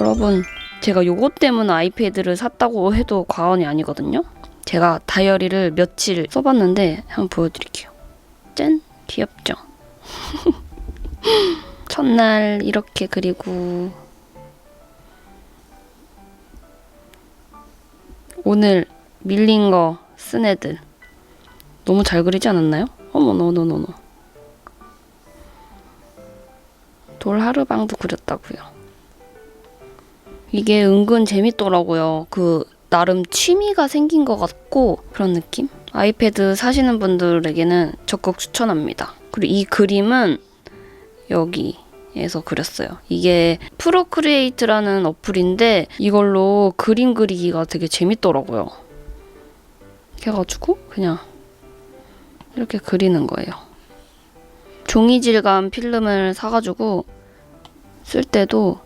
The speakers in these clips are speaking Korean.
여러분, 제가 요것 때문에 아이패드를 샀다고 해도 과언이 아니거든요. 제가 다이어리를 며칠 써봤는데 한번 보여드릴게요. 짠! 귀엽죠? 첫날 이렇게 그리고 오늘 밀린 거 쓴 애들 너무 잘 그리지 않았나요? 어머 너너너너 돌하르방도 그렸다고요. 이게 은근 재밌더라고요. 그 나름 취미가 생긴 것 같고 그런 느낌? 아이패드 사시는 분들에게는 적극 추천합니다. 그리고 이 그림은 여기에서 그렸어요. 이게 프로크리에이트라는 어플인데 이걸로 그림 그리기가 되게 재밌더라고요. 그래가지고 그냥 이렇게 그리는 거예요. 종이 질감 필름을 사가지고 쓸 때도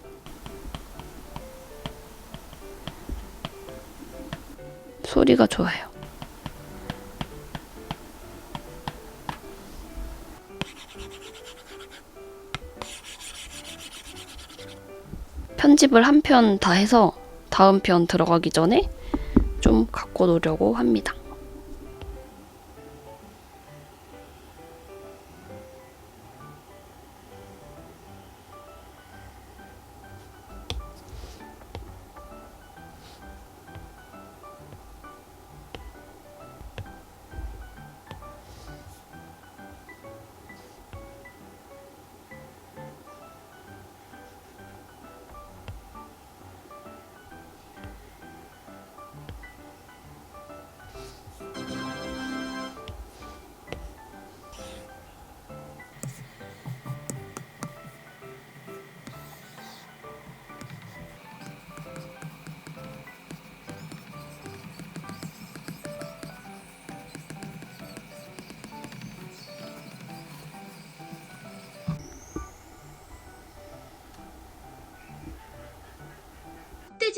소리가 좋아요. 편집을 한 편 다 해서 다음 편 들어가기 전에 좀 갖고 놓으려고 합니다.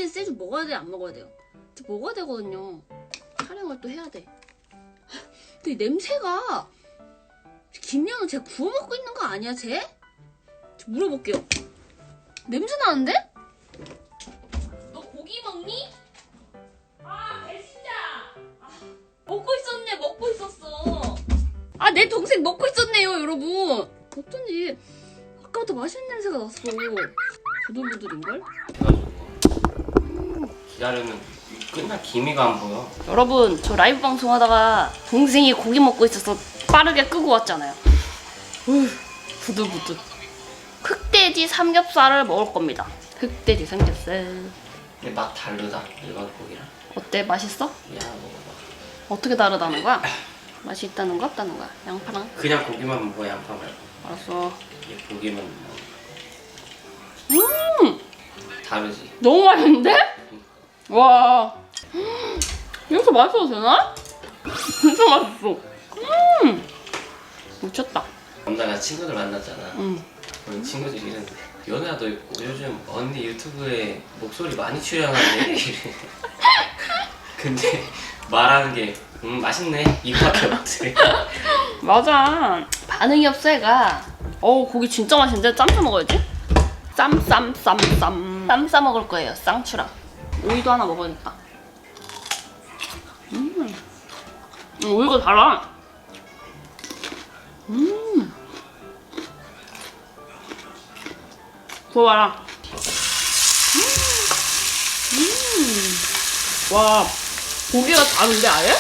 흑돼지 세주 먹어야 돼, 안 먹어야 돼요? 저 먹어야 되거든요. 촬영을 또 해야 돼. 근데 이 냄새가 김연우 쟤 구워 먹고 있는 거 아니야, 쟤? 저 물어볼게요. 냄새 나는데? 너 고기 먹니? 아, 배신자! 아, 먹고 있었네, 먹고 있었어. 아, 내 동생 먹고 있었네요, 여러분. 어쩐지 아까부터 맛있는 냄새가 났어. 부들부들인걸? 기다리면 끝나 기미가 안 보여. 여러분 저 라이브 방송 하다가 동생이 고기 먹고 있어서 빠르게 끄고 왔잖아요. 후, 부들부들. 흑돼지 삼겹살을 먹을 겁니다. 흑돼지 삼겹살. 근데 맛 다르다 일반 고기랑. 어때? 맛있어? 야 먹어봐. 어떻게 다르다는 거야? 맛이 있다는 거 없다는 거야? 양파랑? 그냥 고기만 먹어 양파 말고. 알았어. 얘 고기만 먹어. 음 다르지. 너무 맛있는데? 와 이렇게 맛있어도 되나? 진짜 맛있어. 음 미쳤다. 남자가 친구들 만났잖아. 음. 우리 친구들이는 연애야 너 요즘 언니 유튜브에 목소리 많이 출연하네 이래. 근데 말하는 게 음, 맛있네 이거밖에 없지. 맞아. 반응이 없어 얘가. 어우 고기 진짜 맛있는데 쌈 싸 먹어야지. 쌈 쌈 쌈 쌈. 쌈 싸 먹을 거예요. 쌍추랑. 오이도 하나 먹으니까. 음. 음, 오이가 달아. 음. 좋아라. 음. 음. 와 고기가 다른데 아예?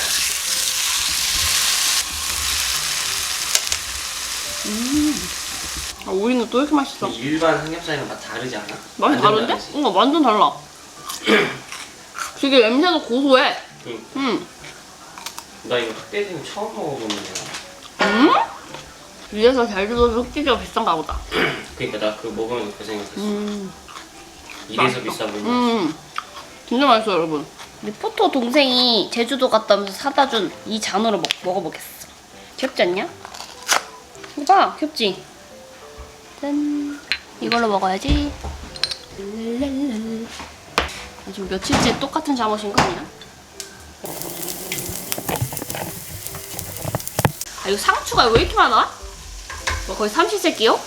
아, 오이는 또 이렇게 맛있어. 일반 삼겹살이랑 맛 다르지 않아? 맛이 완전 다른데? 다르지? 응, 완전 달라. 되게 냄새도 고소해. 응. 응. 나 이거 흑돼지는 처음 먹어보는 거야. 음? 위에서 잘 줘서 흑돼지가 비싼가 보다. 그러니까 나 그거 먹으면서 그 생각했어. 음. 이래서. 비싸 보이는 음. 진짜 맛있어, 여러분. 우리 포토 동생이 제주도 갔다 오면서 사다 준 이 잔으로 먹, 먹어보겠어. 귀엽지 않냐? 이거 봐, 귀엽지? 짠. 이걸로 먹어야지. 랄랄랄. 아, 지금 며칠째 똑같은 잠옷인 거 아니야? 아, 이거 상추가 왜 이렇게 많아? 뭐 거의 삼시세끼요?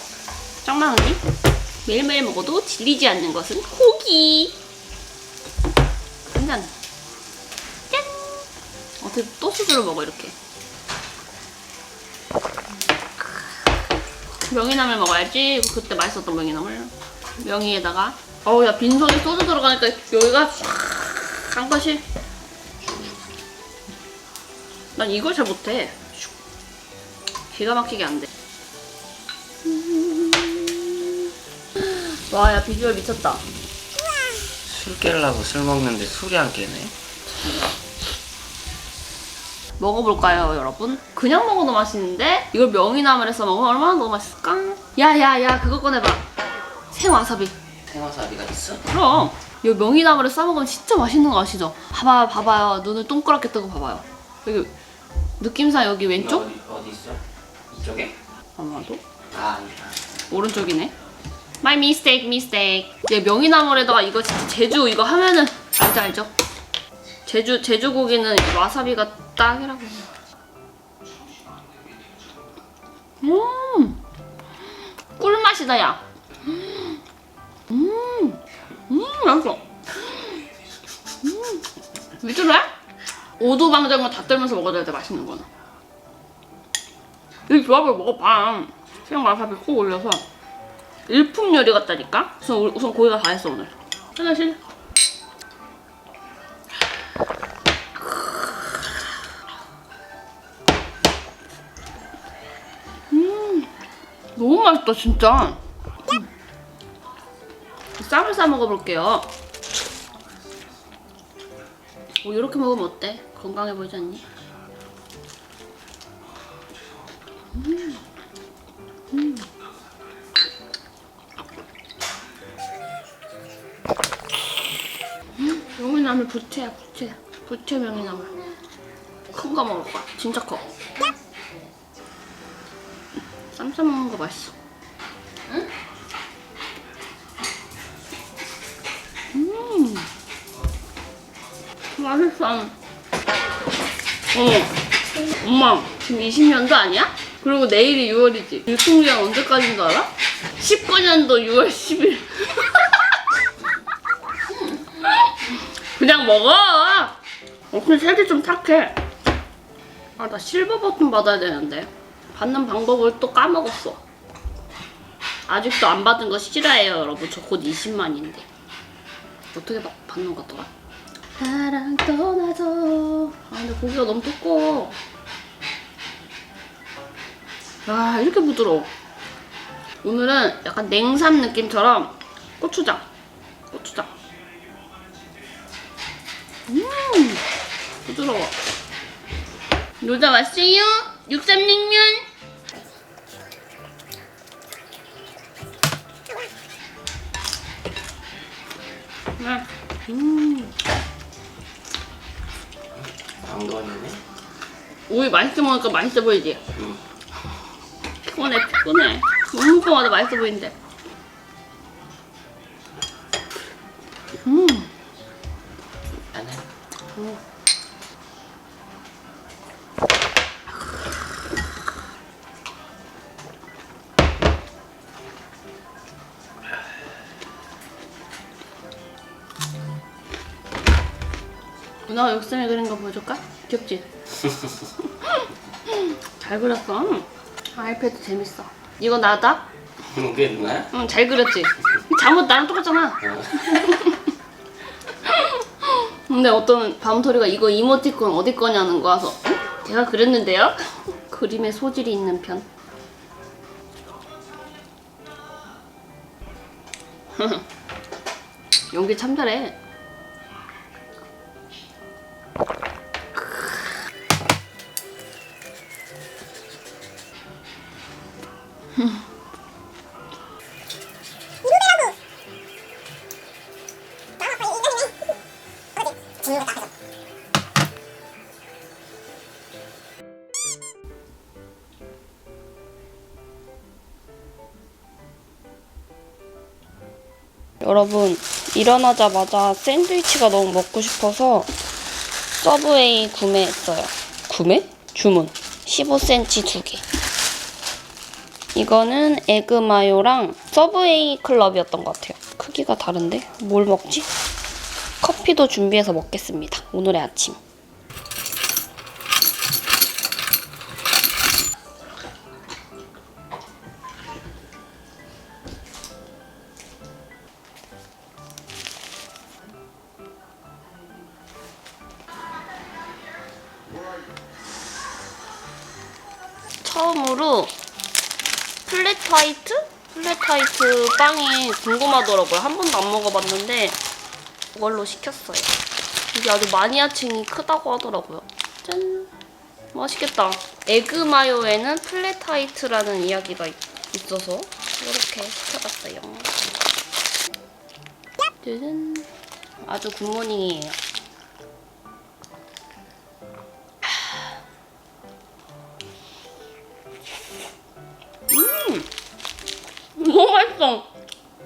짱 많은데? 매일매일 먹어도 질리지 않는 것은 고기. 한잔. 짠. 어떻게 또 수저로 먹어 이렇게. 명이나물 먹어야지. 그때 맛있었던 명이나물. 명이에다가. 어우 야 빈손에 소주 들어가니까 여기가 싹한 것이. 난 이걸 잘 못해. 기가 막히게 안 돼. 와, 야, 비주얼 미쳤다. 술 깨려고 술 먹는데 술이 안 깨네. 먹어볼까요, 여러분? 그냥 먹어도 맛있는데 이걸 명이나물에서 먹으면 얼마나 더 맛있을까? 야, 야, 야, 그거 꺼내봐. 생와사비. 생화사비가 있어? 그럼 이 명이나물에 싸먹으면 진짜 맛있는 거 아시죠? 봐봐요, 봐봐요. 눈을 동그랗게 뜨고 봐봐요. 여기 느낌상 여기 왼쪽? 어디, 어디 있어? 이쪽에? 아마도 아, 아니다. 오른쪽이네. My mistake, mistake. 얘 명이나물에다가 이거 진짜 제주 이거 하면은 알죠, 알죠? 제주 제주 고기는 와사비가 딱이라고. 음, 꿀맛이다 야. 음, 음, 맛있어. 음, 미칠래? 오두방정을 다 떨면서 먹어줘야 돼 맛있는 거는. 이 조합을 먹어봐. 그냥 와사비 콕 올려서 일품 요리 같다니까. 우선 우선 고기가 다 했어 오늘. 하나씩. 음, 너무 맛있다 진짜. 쌈을 싸 먹어볼게요. 뭐 이렇게 먹으면 어때? 건강해 보이지 않니? 명이나물 부채야 부채. 부채 명이나물. 큰 거 먹을 거야 진짜 커. 쌈싸 먹는 거 맛있어 음 맛있어 어머 엄마 지금 20년도 아니야? 그리고 내일이 6월이지 유통기한 언제까지인 줄 알아? 19년도 6월 10일 그냥 먹어. 어, 근데 색이 좀 탁해. 아, 나 실버 버튼 받아야 되는데. 받는 방법을 또 까먹었어. 아직도 안 받은 거 싫어해요, 여러분. 저 곧 20만인데. 어떻게 받, 받는 것 같더라? 나랑 떠나서. 아, 근데 고기가 너무 두꺼워. 아, 이렇게 부드러워. 오늘은 약간 냉삼 느낌처럼 고추장. 고추장. 음, 부드러워. 놀다 왔어요? 육삼냉면. 아, 음, 왕도원이네. 오이 맛있게 먹으니까 맛있어 보이지? 응. 피곤해, 피곤해. 너무 먹어도 맛있어 보이는데. 음, 나는 누나가 욕심에 그린 거 보여줄까? 귀엽지? 잘 그렸어. 아이패드 재밌어. 이거 나다? 그게 누나야? 응, 잘 그렸지? 잘못 나랑 똑같잖아. 어. 근데 어떤 밤토리가 이거 이모티콘 어디 거냐는 거 와서 응? 제가 그렸는데요? 그림에 소질이 있는 편. 연기 참 잘해. 여러분 일어나자마자 샌드위치가 너무 먹고 싶어서 서브웨이 구매했어요. 구매? 주문. 15cm 두 개. 이거는 에그마요랑 서브웨이 클럽이었던 것 같아요. 크기가 다른데? 뭘 먹지? 커피도 준비해서 먹겠습니다. 오늘의 아침. 처음으로 플랫 화이트? 플랫 화이트 빵이 궁금하더라고요. 한 번도 안 먹어봤는데 이걸로 시켰어요. 이게 아주 마니아층이 크다고 하더라고요. 짠! 맛있겠다. 에그 마요에는 플랫 화이트라는 이야기가 있- 있어서 이렇게 시켜봤어요. 짜잔! 아주 굿모닝이에요. 너무 맛있어.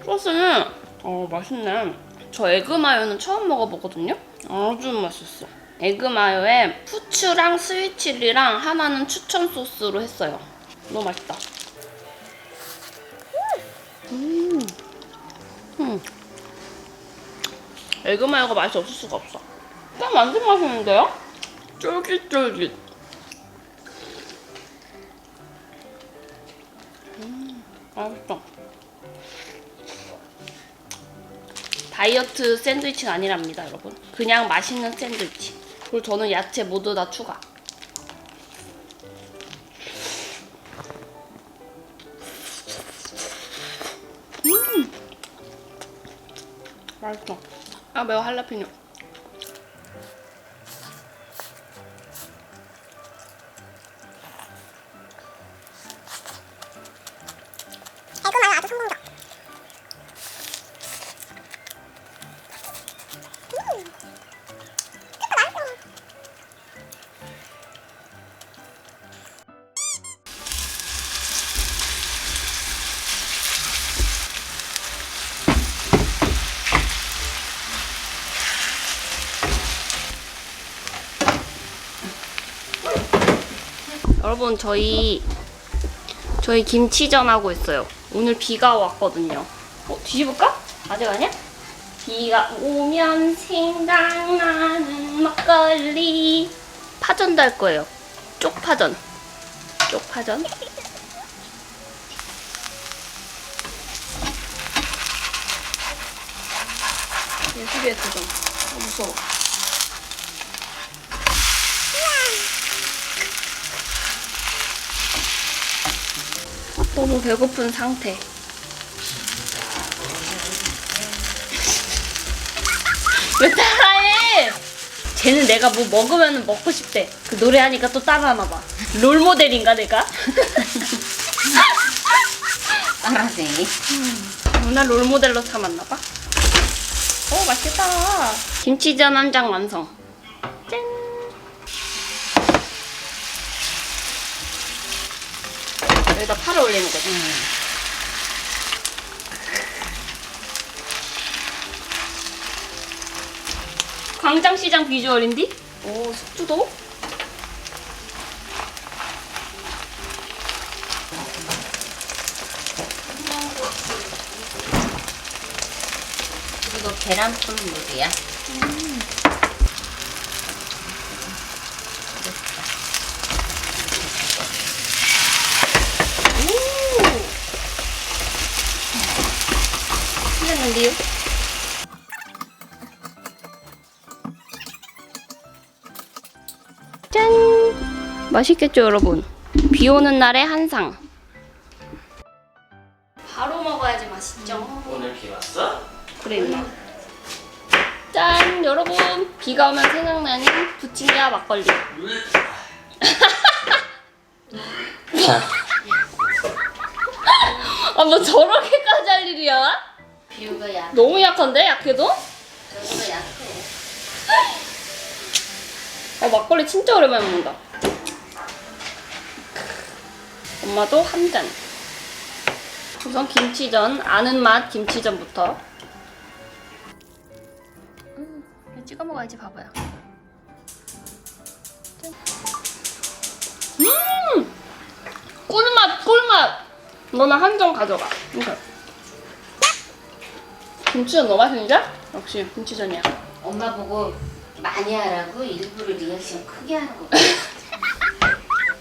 소스는 어 맛있네. 저 에그 마요는 처음 먹어보거든요. 아주 맛있어. 에그 마요에 후추랑 스윗 칠리랑 하나는 추천 소스로 했어요. 너무 맛있다. 음. 음. 에그 마요가 맛이 없을 수가 없어. 딱 완전 맛있는데요? 쫄깃쫄깃. 음, 맛있어. 다이어트 샌드위치가 아니랍니다, 여러분. 그냥 맛있는 샌드위치. 그리고 저는 야채 모두 다 추가. 음! 맛있어. 아, 매워 할라피뇨. 여러분, 저희 저희 김치전 하고 있어요. 오늘 비가 왔거든요. 어, 뒤집을까? 아직 아니야? 비가 오면 생각나는 막걸리. 파전도 할 거예요. 쪽파전. 쪽파전. 예술의 도전. 아, 무서워. 너무 배고픈 상태. 왜 따라해? 쟤는 내가 뭐 먹으면 먹고 싶대. 그 노래하니까 또 따라하나 봐. 롤 모델인가 내가? 알아지. 나롤 모델로 삼았나 봐. 오 맛있겠다. 김치전 한 장 완성. 짠. 여기다 파를 올리는 거지. 광장시장 비주얼인디? 오 숙주도? 이거 계란뿐 물이야. 틀렸는데요? 짠! 맛있겠죠, 여러분? 비 오는 날의 한상. 바로 먹어야지 맛있죠. 오늘 비 왔어? 그래, 임마. 짠! 여러분, 비가 오면 생각나는 부침개와 막걸리. 아, 뭐 저렇게까지 할 일이야? 비유가 약, 너무 약한데, 약해도? 저보다 약해. 어, 막걸리 진짜 오랜만에 먹는다. 엄마도 한 잔. 우선 김치전, 아는 맛 김치전부터. 음, 이거 찍어 먹어야지, 봐봐요. 짠. 음! 꿀맛, 꿀맛! 너는 한점 가져가. 이렇게. 김치전 너무 맛있는데? 역시 김치전이야. 엄마 보고 많이 하라고 일부러 리액션 크게 하는 거.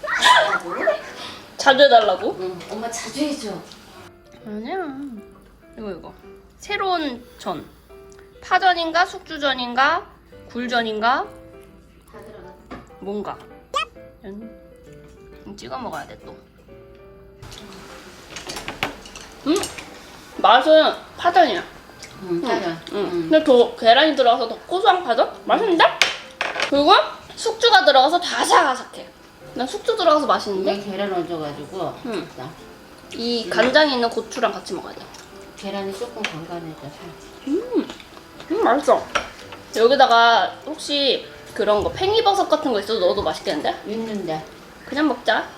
하라고? 자주 해달라고? 응, 엄마 자주 해줘. 아니야. 이거 이거. 새로운 전. 파전인가 숙주전인가 굴전인가 다 들어가. 뭔가. 음, 찍어 먹어야 돼 또. 음 맛은 파전이야. 응, 따라. 응. 응. 근데 더 계란이 들어가서 더 고소한 파전? 맛있는데? 그리고 숙주가 들어가서 더 아삭아삭해. 난 숙주 들어가서 맛있는데? 계란 얹어가지고. 응. 나 이 간장에 있는 고추랑 같이 먹어야 돼. 계란이 조금 건강해져서. 음 맛있어. 여기다가 혹시 그런 거 팽이버섯 같은 거 있어도 넣어도 맛있겠는데? 있는데. 그냥 먹자.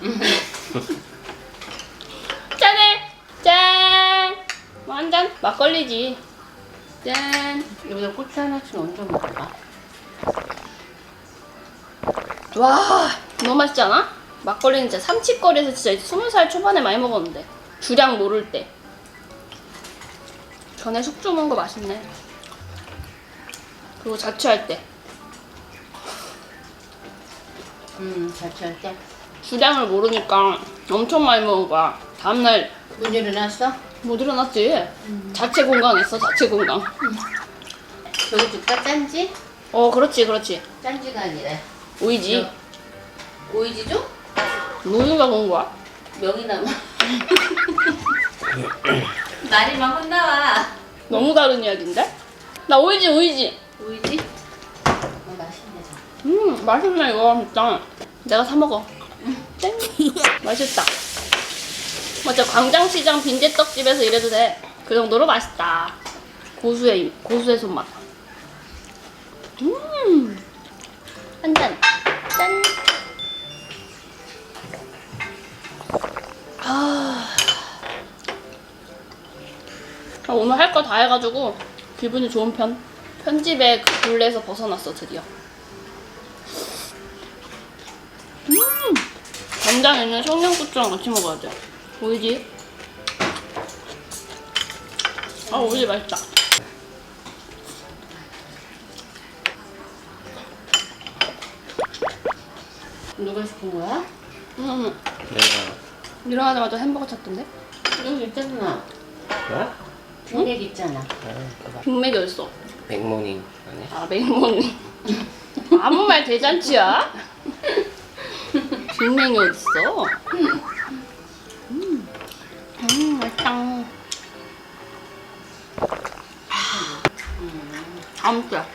짠해! 짠! 완전 막걸리지. 짠! 여기다 고추 하나씩 얹어 먹어봐. 와, 너무 맛있지 않아? 막걸리는 진짜 삼치거리에서 진짜 스무 살 초반에 많이 먹었는데. 주량 모를 때. 전에 숙주 먹은 거 맛있네. 그리고 자취할 때. 응, 자취할 때. 주량을 모르니까 엄청 많이 먹은 거야. 다음날 문 일어났어? 못 일어났지. 자체 공강했어, 자체 공강. 저거 줄까? 짠지? 어, 그렇지, 그렇지. 짠지가 아니라. 오이지. 오이지 줘? 누구가 본 거야? 명이나무. 말이만 혼나와. 너무 다른 이야기인데? 나 오이지, 오이지. 오이지? 어, 맛있네. 저거. 음, 맛있네, 이거 진짜. 내가 사먹어. 짠. 맛있다. 맞아, 광장시장 빈대떡집에서 이래도 돼. 그 정도로 맛있다. 고수의, 고수의 손맛. 음. 한 잔. 짠. 아. 아, 오늘 할 거 다 해가지고 기분이 좋은 편. 편집의 그 굴레에서 벗어났어, 드디어. 간장 있는 청양고추랑 같이 먹어야 돼. 오이지? 아, 오이지 맛있다. 누가 시킨 거야? 음, 내가 일어나자마자 햄버거 찾던데? 여기 있잖아. 어? 빅맥 있잖아. 빅맥이 어딨어? 백모닝 아니야? 아, 맥모니. 아무 말 대잔치야? 빅맥이 어딨어? 주야.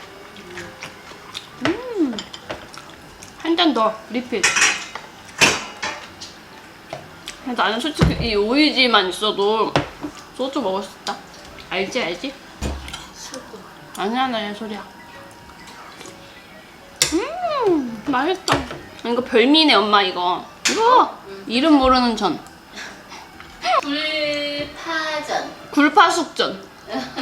음, 한 잔 더, 리필. 나는 솔직히 이 오이지만 있어도 소주 먹을 수 있다. 알지, 알지? 아니야, 나얘 소리야. 음, 맛있다. 이거 별미네, 엄마, 이거. 이거! 이름 모르는 전. 불파전. 굴파숙전.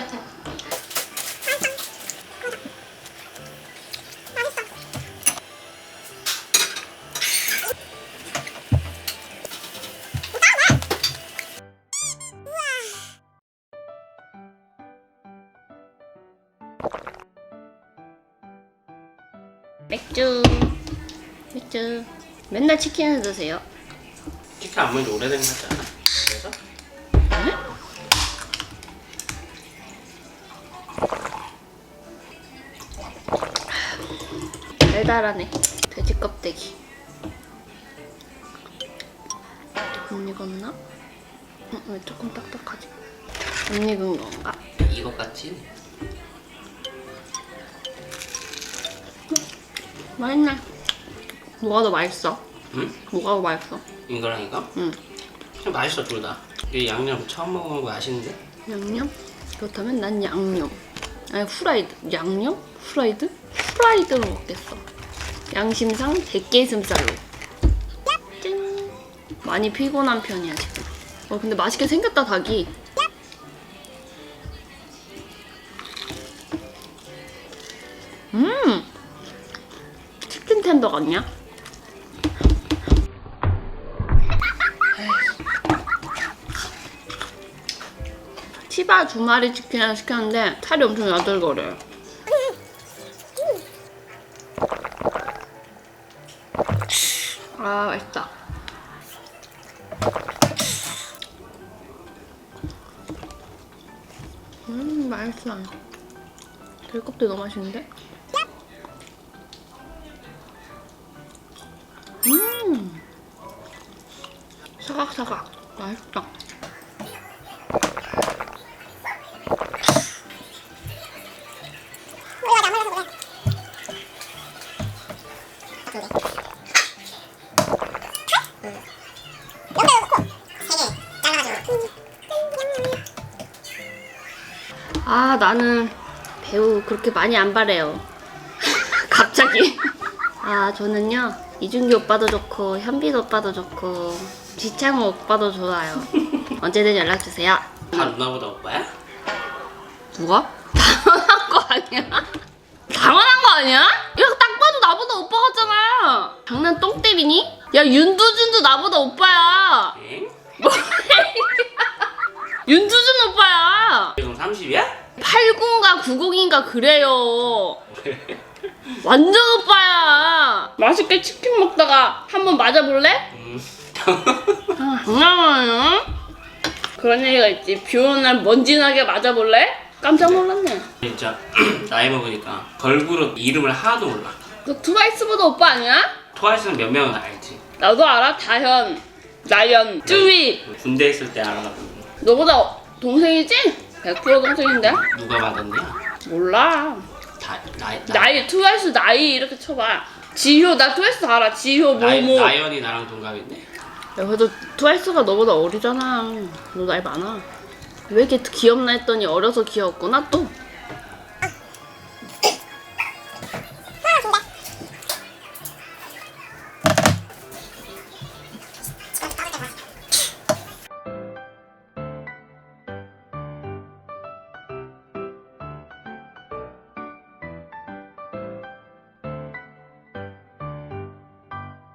맥주. 맨날 치킨을 드세요. 치킨 안 먹은 지 오래된 거 같지 않아? 그래서? 달달하네. 돼지 껍데기. 안 익었나? 어, 왜 조금 딱딱하지? 안 익은 건가? 이거 같지? 맛있네. 뭐가 더 맛있어? 응? 뭐가 더 맛있어? 이거랑 이거? 응. 그냥 맛있어 둘 다. 이 양념 처음 먹어본 거 아시는데? 양념? 그렇다면 난 양념. 아니 후라이드. 양념? 후라이드? 후라이드로 먹겠어. 양심상 대게슴살로. 짠. 많이 피곤한 편이야 지금. 어 근데 맛있게 생겼다 닭이. 음. 치킨 텐더 같냐? 치바 두 마리 치킨을 시켰는데 살이 엄청 야들거려요. 아 맛있다. 음 맛있어. 들껍질 너무 맛있는데? 음 사각사각 맛있다. 나는 배우 그렇게 많이 안 바래요. 갑자기. 아 저는요 이준기 오빠도 좋고 현빈 오빠도 좋고 지창호 오빠도 좋아요. 언제든 연락 주세요. 다 누나보다 오빠야? 누가? 당연한 거 아니야? 당연한 거 아니야? 야 딱 봐도 나보다 오빠 같잖아. 장난 똥때리니? 야 윤두준도 나보다 오빠야. 엥? 윤두준 오빠야. 지금 30이야? 80가 90인가 그래요. 완전 오빠야. 맛있게 치킨 먹다가 한번 맞아볼래? 음. 아, 장난하냐? 그런 얘기가 있지. 비 오는 날 먼지나게 맞아볼래? 깜짝 놀랐네. 진짜 나이 먹으니까 걸그룹 이름을 하나도 몰라. 너 트와이스보다 오빠 아니야? 트와이스는 몇 명은 알지. 나도 알아. 다현, 나연, 쭈이. 군대 있을 때 알아가지고 너보다 동생이지? 100% 동생인데? 누가 받았냐? 몰라. 다 나이 나, 나이, 트와이스 나이 이렇게 쳐봐. 지효, 나 트와이스 알아. 지효, 나이 모모. 야, 나연이 나랑 동갑인데. 그래도 트와이스가 너보다 어리잖아. 너 나이 많아. 왜 이렇게 귀엽나 했더니 어려서 귀여웠구나, 또.